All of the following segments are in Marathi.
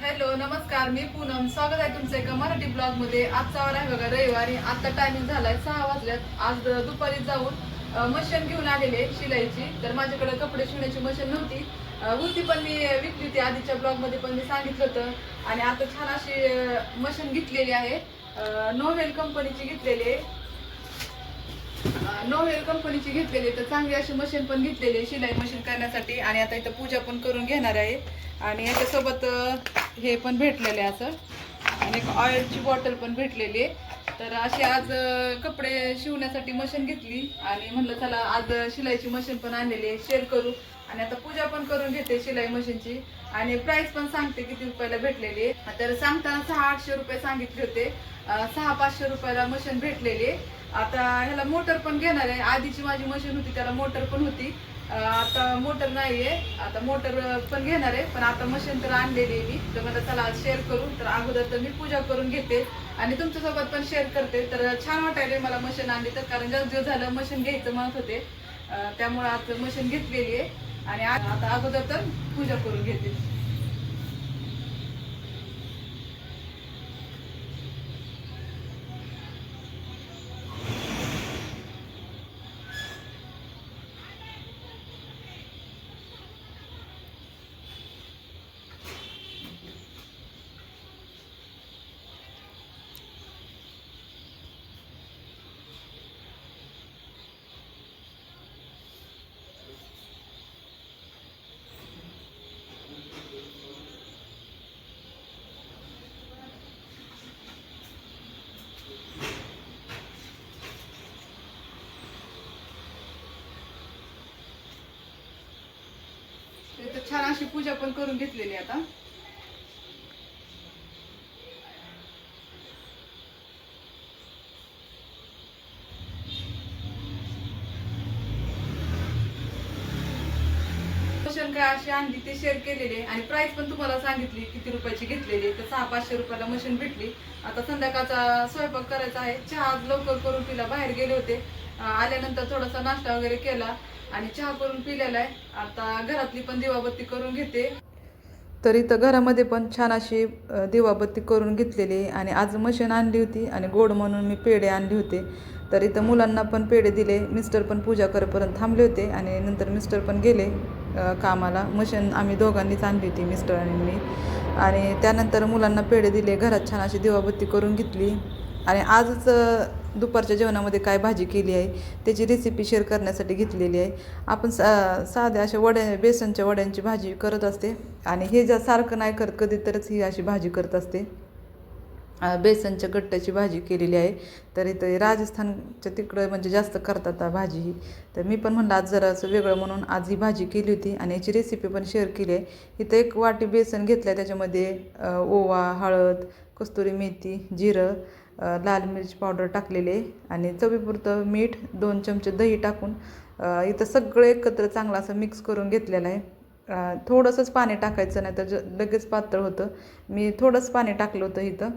हॅलो नमस्कार. मी पूनम. स्वागत आहे तुमचं एका मराठी ब्लॉगमध्ये आजचा वार आहे बघा रविवारी. आता टायमिंग झालाय सहा वाजल्यात. आज दुपारी जाऊन मशीन घेऊन आलेले शिलाईची. तर माझ्याकडे कपडे शिवण्याची मशीन नव्हती. होती पण मी विकली होती. आधीच्या ब्लॉगमध्ये पण मी सांगितलं होतं. आणि आता छान अशी मशीन घेतलेली आहे. नोवेल कंपनीची घेतलेली आहे. नोवेल कंपनीची घेतलेली तर चांगली अशी मशीन पण घेतलेली आहे शिलाई मशीन करण्यासाठी. आणि आता इथं पूजा पण करून घेणार आहे. आणि याच्यासोबत हे पण भेटलेले आहे असं. आणि एक ऑइलची बॉटल पण भेटलेली आहे. तर अशी आज कपडे शिवण्यासाठी मशीन घेतली. आणि म्हणलं चला आज शिलाईची मशीन पण आणलेली आहे शेअर करू. आणि आता पूजा पण करून घेते शिलाई मशीनची आणि प्राइस पण सांगते किती रुपयाला भेटलेली आहे. तर सांगताना सहा आठशे रुपये सांगितले होते. सहा पाचशे रुपयाला मशीन भेटलेली आहे. आता ह्याला मोटर पण घेणार आहे. आधीची माझी मशीन होती त्याला मोटर पण होती. आता मोटर नाहीये. आता मोटर पण घेणार आहे पण आता मशीन तर आणलेली आहे मी. तर मला चला आज शेअर करू तर अगोदर तर मी पूजा करून घेते. आणि तुमच्यासोबत पण शेअर करते. तर छान वाटायला मला मशीन आणली तर कारण जास्त झालं मशीन घ्यायचं म्हणत होते. त्यामुळे आज मशीन घेतलेली आहे. आणि आता अगोदर तर पूजा करून घेते तर छान अशी पूजा पण करून घेतलेली आता. काय अशी आणली ते शेअर केलेले आणि प्राइस पण तुम्हाला सांगितली किती रुपयाची घेतलेली तर सहा पाचशे रुपयाला मशीन भेटली. आता संध्याकाळचा स्वयंपाक करायचा आहे. चहा लवकर करून तिला बाहेर गेले होते. आल्यानंतर थोडासा नाश्ता वगैरे केला आणि चहा करून पिलेला आहे. आता घरातली पण दिवाबत्ती करून घेते. तर इथं घरामध्ये पण छान अशी दिवाबत्ती करून घेतलेली आणि आज मशीन आणली होती आणि गोड म्हणून मी पेढे आणले होते. तर इथं मुलांना पण पेढे दिले. मिस्टर पण पूजा करेपर्यंत थांबले होते आणि नंतर मिस्टर पण गेले कामाला. मशीन आम्ही दोघांनीच आणली होती मिस्टर आणि मी. आणि त्यानंतर मुलांना पेढे दिले. घरात छान अशी दिवाबत्ती करून घेतली. आणि आजच दुपारच्या जेवणामध्ये काय भाजी केली आहे त्याची रेसिपी शेअर करण्यासाठी घेतलेली आहे. आपण सा साध्या अशा वड्या बेसनच्या वड्यांची भाजी करत असते आणि हे ज्या सारखं नाही करत कधीतरच ही अशी भाजी करत असते. बेसनच्या गट्ट्याची भाजी केलेली आहे. तर इथं राजस्थानच्या तिकडं म्हणजे जास्त करतात भाजी ही. तर मी पण म्हणलं आज जरा असं वेगळं म्हणून आज ही भाजी केली होती आणि याची रेसिपी पण शेअर केली आहे. इथं एक वाटी बेसन घेतलं आहे त्याच्यामध्ये ओवा हळद कस्तुरी मेथी जिरं लाल मिरची पावडर टाकलेले आहे आणि चवीपुरतं मीठ दोन चमचे दही टाकून इथं सगळं एकत्र चांगलं असं मिक्स करून घेतलेलं आहे. थोडंसंच पाणी टाकायचं नाही तर ज लगेच पातळ होतं. मी थोडंच पाणी टाकलं होतं इथं.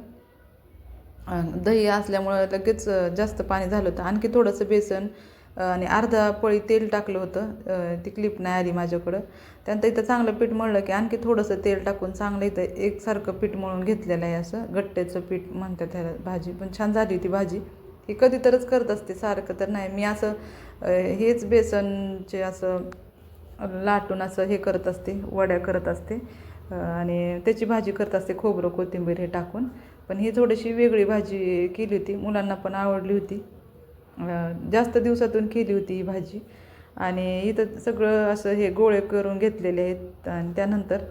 दही असल्यामुळं लगेच जास्त पाणी झालं होतं. आणखी थोडंसं बेसन आणि अर्धा पळी तेल टाकलं होतं. ती क्लिप नाही आली माझ्याकडं. त्यानंतर इथं चांगलं पीठ मळलं की आणखी थोडंसं तेल टाकून चांगलं इथं एकसारखं पीठ मळून घेतलेलं आहे असं. गट्ट्याचं पीठ म्हणतात त्याला भाजी. पण छान झाली होती भाजी. ही कधीतरच करत असते सारखं तर नाही. मी असं हेच बेसनचे असं लाटून असं हे करत असते वड्या करत असते. आणि त्याची भाजी करत असते खोबरं कोथिंबीर हे टाकून. पण ही थोडीशी वेगळी भाजी केली होती. मुलांना पण आवडली होती. जास्त दिवसातून केली होती ही भाजी. आणि इथं सगळं असं हे गोळे करून घेतलेले आहेत. आणि त्यानंतर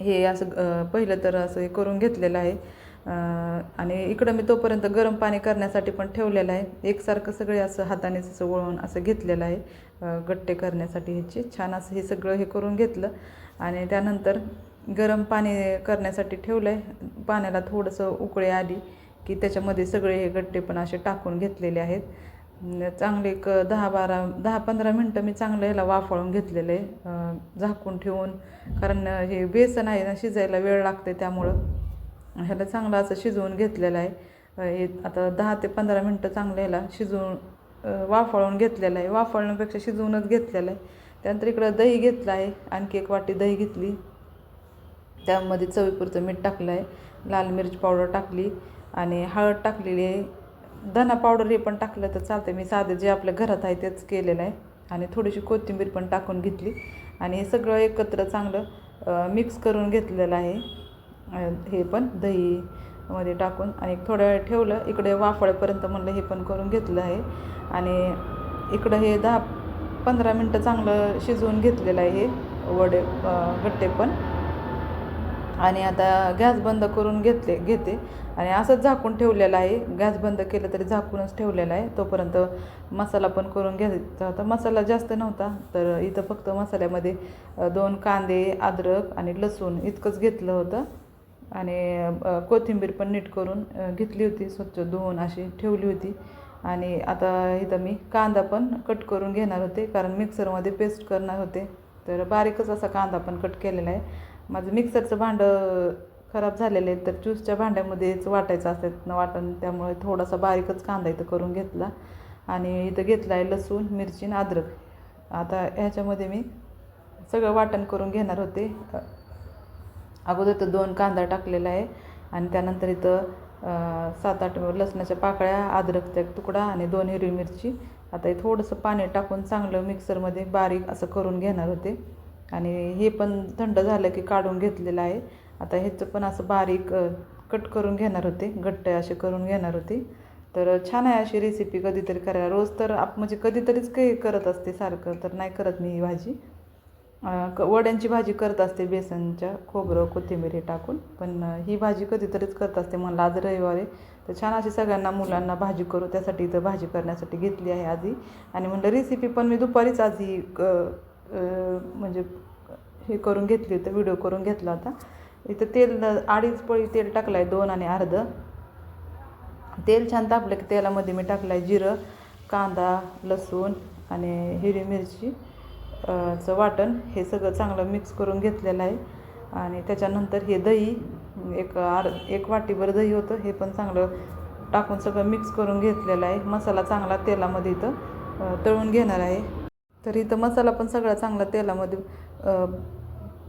हे असं पहिलं तर असं हे करून घेतलेलं आहे. आणि इकडं मी तोपर्यंत गरम पाणी करण्यासाठी पण ठेवलेलं आहे. एकसारखं सगळे असं हातानेच असं वळून असं घेतलेलं आहे. गट्टे करण्यासाठी ह्याचे. छान असं हे सगळं हे करून घेतलं. आणि त्यानंतर गरम पाणी करण्यासाठी ठेवलं आहे पाण्याला थोडंसं उकळी आली. की त्याच्यामध्ये सगळे हे गट्टे पण असे टाकून घेतलेले आहेत. चांगले एक दहा बारा दहा पंधरा मिनटं मी चांगलं ह्याला वाफळून घेतलेलं आहे. झाकून ठेवून कारण हे बेसन आहे ना शिजायला वेळ लागते त्यामुळं. ह्याला चांगलं असं शिजवून घेतलेलं आहे. हे आता दहा ते पंधरा मिनटं चांगलं ह्याला शिजवून वाफाळून वाफळून घेतलेलं आहे. वाफळण्यापेक्षा शिजवूनच घेतलेलं आहे. त्यानंतर इकडं दही घेतलं आहे. आणखी एक वाटी दही घेतली. त्यामध्ये चवीपुरतं मीठ टाकलं आहे लाल मिरची पावडर टाकली आणि हळद टाकलेली आहे. धना पावडर हे पण टाकलं तर चालतं मी साधं जे आपल्या घरात आहे तेच केलेलं आहे. आणि थोडीशी कोथिंबीर पण टाकून घेतली. आणि हे सगळं एकत्र चांगलं मिक्स करून घेतलेलं आहे. हे पण दही मध्ये टाकून. आणि थोडं वेळ ठेवलं. इकडे वाफळेपर्यंत म्हणलं हे पण करून घेतलं आहे. आणि इकडं हे दहा पंधरा मिनटं चांगलं शिजवून घेतलेलं आहे हे. वडे गट्टे पण. आणि आता गॅस बंद करून घेतले घेते. आणि असंच झाकून ठेवलेलं आहे. गॅस बंद केलं तरी झाकूनच ठेवलेलं आहे. तोपर्यंत मसाला पण करून घ्यायचा होता. मसाला जास्त नव्हता तर इथं फक्त मसाल्यामध्ये दोन कांदे अद्रक आणि लसूण इतकंच घेतलं होतं. आणि कोथिंबीर पण नीट करून घेतली होती. स्वच्छ धुवून अशी ठेवली होती. आणि आता इथं मी कांदा पण कट करून घेणार होते. कारण मिक्सरमध्ये पेस्ट करणार होते. तर बारीकच असा कांदा पण कट केलेला आहे. माझं मिक्सरचं भांडं खराब झालेलं आहे तर ज्यूसच्या भांड्यामध्येच वाटायचं असतात न वाटण त्यामुळे थोडासा बारीकच कांदा इथं करून घेतला. आणि इथं घेतला आहे लसूण मिरची आणि अद्रक. आता ह्याच्यामध्ये मी सगळं वाटण करून घेणार होते. अगोदर तर दोन कांदा टाकलेला आहे आणि त्यानंतर इथं सात आठ लसणाच्या पाकळ्या अद्रकचा एक तुकडा आणि दोन हिरवी मिरची. आता हे थोडंसं पाणी टाकून चांगलं मिक्सरमध्ये बारीक असं करून घेणार होते. आणि हे पण थंड झालं की काढून घेतलेलं आहे. आता ह्याचं पण असं बारीक कट करून घेणार होते घट्ट असे करून घेणार होते. तर छान आहे अशी रेसिपी कधीतरी करायला. रोज तर आप म्हणजे कधीतरीच काही करत असते सारखं तर नाही करत मी ही भाजी. क वड्यांची भाजी करत असते बेसनच्या खोबरं कोथिंबीर हे टाकून. पण ही भाजी कधीतरीच करत असते मला आज रविवारी तर छान अशी सगळ्यांना मुलांना भाजी करू त्यासाठी इथं भाजी करण्यासाठी घेतली आहे आधी. आणि म्हणलं रेसिपी पण मी दुपारीच आज ही क म्हणजे हे करून घेतली होतं व्हिडिओ करून घेतला होता. इथं तेल अडीच पळी तेल टाकलं आहे दोन आणि अर्ध. तेल छान तापलं की तेलामध्ये मी टाकलं आहे जिरं कांदा लसूण आणि हिरवी मिरची चं वाटण. हे सगळं चांगलं मिक्स करून घेतलेलं आहे. आणि त्याच्यानंतर हे दही एक आर एक वाटीभर दही होतं हे पण चांगलं टाकून सगळं मिक्स करून घेतलेलं आहे. मसाला चांगला तेलामध्ये इथं तळून घेणार आहे. तर इथं मसाला पण सगळा चांगला तेलामध्ये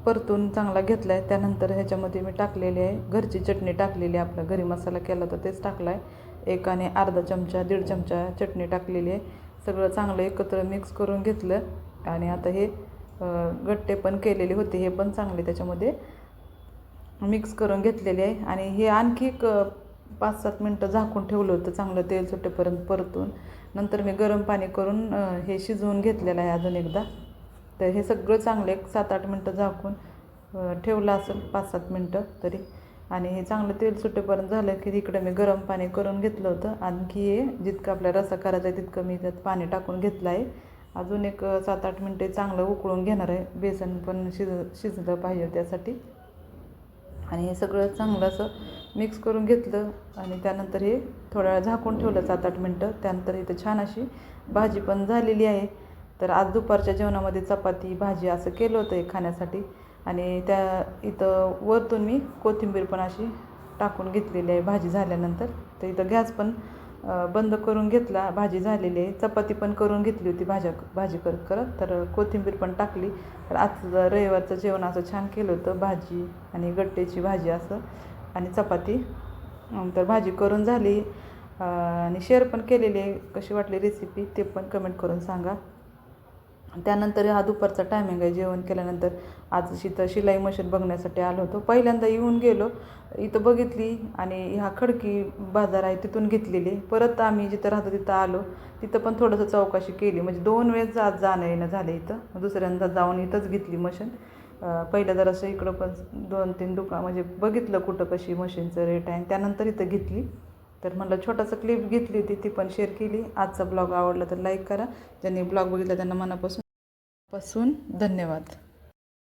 परतून चांगला घेतला आहे त्यानंतर ह्याच्यामध्ये मी टाकलेली आहे घरची चटणी टाकलेली आहे. आपला घरी मसाला केला तर तेच टाकला आहे एक आणि अर्धा चमचा दीड चमचा चटणी टाकलेली आहे. सगळं चांगलं एकत्र मिक्स करून घेतलं. आणि आता हे गट्टे पण केलेले होते हे पण चांगले त्याच्यामध्ये मिक्स करून घेतलेले आहे. आणि हे आणखी एक पाच सात मिनटं झाकून ठेवलं होतं चांगलं तेल सुटेपर्यंत परतून. नंतर मी गरम पाणी करून हे शिजवून घेतलेलं आहे अजून एकदा. तर हे सगळं चांगलं एक सात आठ मिनटं झाकून ठेवलं असेल पाच सात मिनटं तरी. आणि हे चांगलं तेल सुटेपर्यंत झालं की इकडं मी गरम पाणी करून घेतलं होतं. आणखी हे जितकं आपल्या रसा करायचा आहे तितकं मी त्यात पाणी टाकून घेतलं आहे. अजून एक सात आठ मिनटे चांगलं उकळून घेणार आहे. बेसन पण शिज शिजलं पाहिजे त्यासाठी. आणि हे सगळं चांगलं असं मिक्स करून घेतलं आणि त्यानंतर हे थोड्या वेळ झाकून ठेवलं सात आठ मिनटं. त्यानंतर इथं छान अशी भाजी पण झालेली आहे. तर आज दुपारच्या जेवणामध्ये चपाती भाजी असं केलं होतं हे खाण्यासाठी. आणि त्या इथं वरतून मी कोथिंबीर पण अशी टाकून घेतलेली आहे भाजी झाल्यानंतर. तर इथं गॅस पण बंद करून घेतला. भाजी झालेली आहे. चपाती पण करून घेतली होती भाज्या भाजी करत करत. तर कोथिंबीर पण टाकली. तर आज रविवारचं जेवण असं छान केलं होतं. भाजी आणि गट्टेची भाजी असं. आणि चपाती. नंतर भाजी करून झाली. आणि शेअर पण केलेली आहे. कशी वाटली रेसिपी ते पण कमेंट करून सांगा. त्यानंतर हा दुपारचा टायमिंग आहे. जेवण केल्यानंतर आज इथं शिलाई मशीन बघण्यासाठी आलो होतो. पहिल्यांदा येऊन गेलो. इथं बघितली आणि ह्या खडकी बाजार आहे तिथून घेतलेली. परत आम्ही जिथं राहतो तिथं आलो. तिथं पण थोडंसं चौकशी केली. म्हणजे दोन वेळेस आज जाणं येणं झालं इथं. दुसऱ्यांदा जाऊन इथंच घेतली मशीन पहिलं जरासं इकडं पण दोन तीन दुकान म्हणजे बघितलं कुठं कशी मशीनचं रेट आहे त्यानंतर इथं घेतली. तर म्हणलं छोटासा क्लिप घेतली होती ती पण शेअर केली. आजचा ब्लॉग आवडला तर लाईक करा. ज्यांनी ब्लॉग बघितला त्यांना मनापासून पासून धन्यवाद.